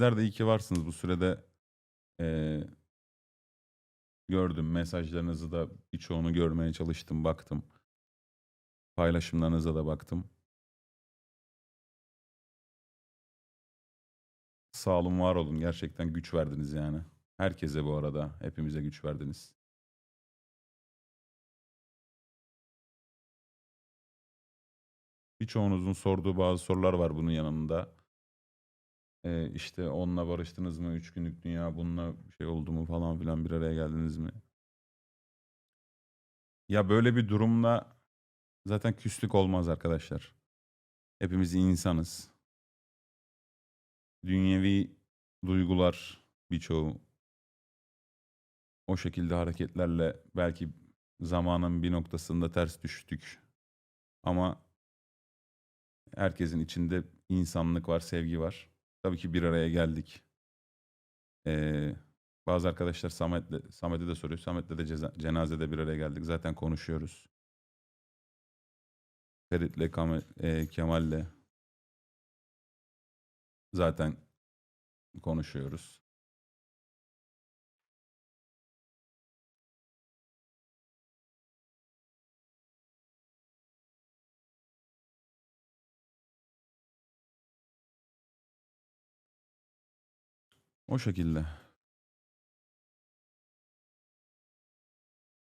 Sizler de iyi ki varsınız bu sürede. eee, gördüm mesajlarınızı da birçoğunu görmeye çalıştım, baktım. Paylaşımlarınıza da baktım. Sağ olun, var olun. Gerçekten güç verdiniz yani. Herkese bu arada, hepimize güç verdiniz. Birçoğunuzun sorduğu bazı sorular var bunun yanında. Ee, işte onunla barıştınız mı? Üç günlük dünya bununla şey oldu mu falan filan bir araya geldiniz mi? Ya böyle bir durumla zaten küslük olmaz arkadaşlar. Hepimiz insanız. Dünyevi duygular birçoğu o şekilde hareketlerle belki zamanın bir noktasında ters düştük. Ama herkesin içinde insanlık var, sevgi var. Tabii ki bir araya geldik. Ee, bazı arkadaşlar Samet'le, Samet'e de soruyor. Samet'le de ceza- cenazede bir araya geldik. Zaten konuşuyoruz. Ferit'le, Kemal'le zaten konuşuyoruz. O şekilde.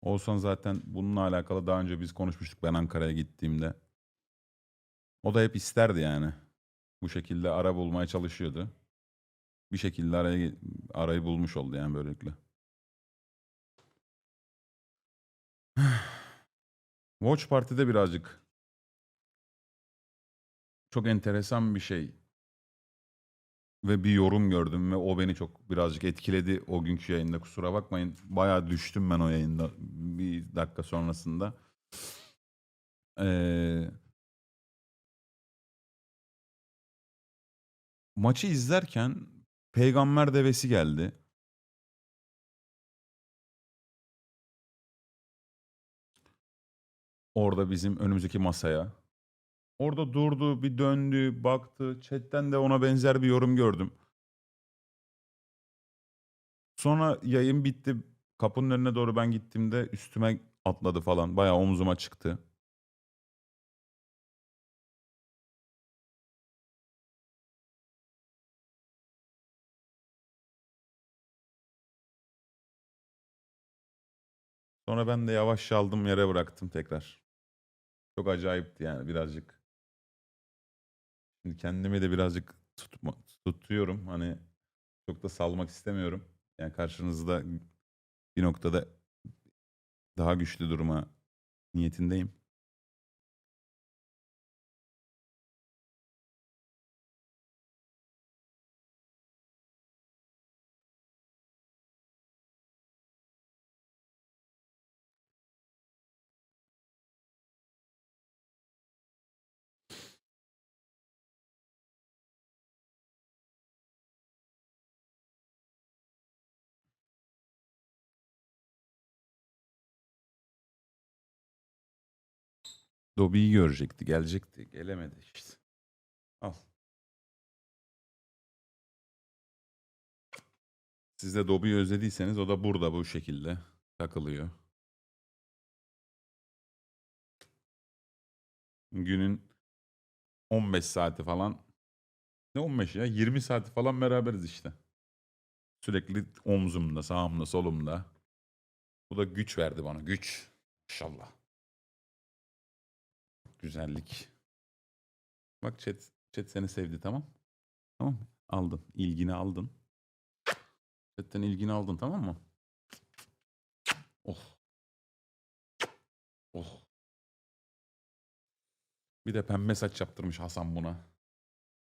Oğuzhan zaten bununla alakalı daha önce biz konuşmuştuk ben Ankara'ya gittiğimde. O da hep isterdi yani. Bu şekilde ara bulmaya çalışıyordu. Bir şekilde arayı, arayı bulmuş oldu yani böylelikle. Watch Party'de birazcık çok enteresan bir şey ve bir yorum gördüm ve o beni çok birazcık etkiledi o günkü yayında kusura bakmayın. Bayağı düştüm ben o yayında bir dakika sonrasında. Ee, maçı izlerken peygamber devesi geldi. Orada bizim önümüzdeki masaya. Orada durdu, bir döndü, baktı. Chatten de ona benzer bir yorum gördüm. Sonra yayın bitti. Kapının önüne doğru ben gittiğimde üstüme atladı falan. Bayağı omzuma çıktı. Sonra ben de yavaşça aldım yere bıraktım tekrar. Çok acayipti yani birazcık. Şimdi kendimi de birazcık tutma, tutuyorum. Hani çok da salmak istemiyorum. Yani karşınızda bir noktada daha güçlü durma niyetindeyim. Dobby'yi görecekti, gelecekti. Gelemedi işte. Al. Siz de Dobby'yi özlediyseniz o da burada bu şekilde takılıyor. Günün 15 saati falan. Ne 15 ya? 20 saati falan beraberiz işte. Sürekli omzumda, sağımda, solumda. Bu da güç verdi bana. Güç. İnşallah. Güzellik. Bak chat, chat seni sevdi tamam. Tamam? Aldın. İlgini aldın. Chatten ilgini aldın tamam mı? Oh. Oh. Bir de pembe saç yaptırmış Hasan buna.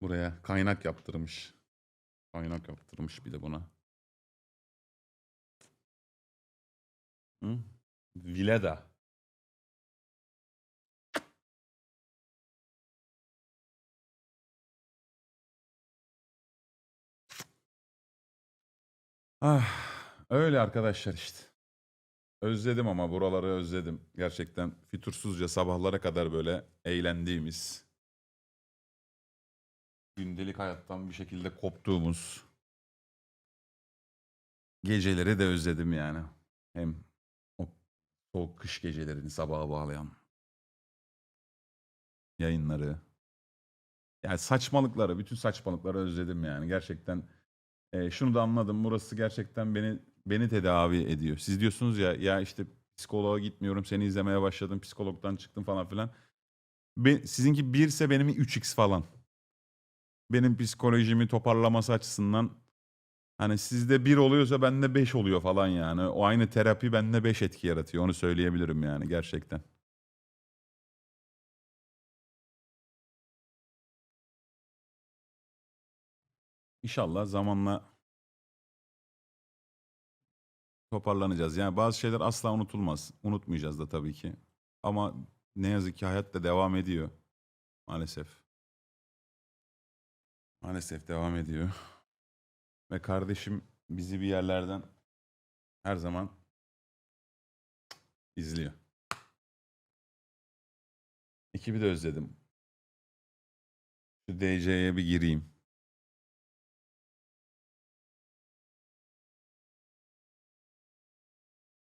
Buraya kaynak yaptırmış. Kaynak yaptırmış bir de buna. Hı? Vileda. Ah, öyle arkadaşlar işte. Özledim ama buraları özledim. Gerçekten fütursuzca sabahlara kadar böyle eğlendiğimiz, gündelik hayattan bir şekilde koptuğumuz geceleri de özledim yani. Hem o soğuk kış gecelerini sabaha bağlayan yayınları. Yani saçmalıkları, bütün saçmalıkları özledim yani. Gerçekten e, şunu da anladım. Burası gerçekten beni beni tedavi ediyor. Siz diyorsunuz ya ya işte psikoloğa gitmiyorum, seni izlemeye başladım, psikologdan çıktım falan filan. Be, sizinki 1 ise benim 3x falan. Benim psikolojimi toparlaması açısından hani sizde 1 oluyorsa bende 5 oluyor falan yani. O aynı terapi bende 5 etki yaratıyor. Onu söyleyebilirim yani gerçekten. İnşallah zamanla toparlanacağız. Yani bazı şeyler asla unutulmaz. Unutmayacağız da tabii ki. Ama ne yazık ki hayat da devam ediyor. Maalesef. Maalesef devam ediyor. Ve kardeşim bizi bir yerlerden her zaman izliyor. Ekibi de özledim. Şu DC'ye bir gireyim.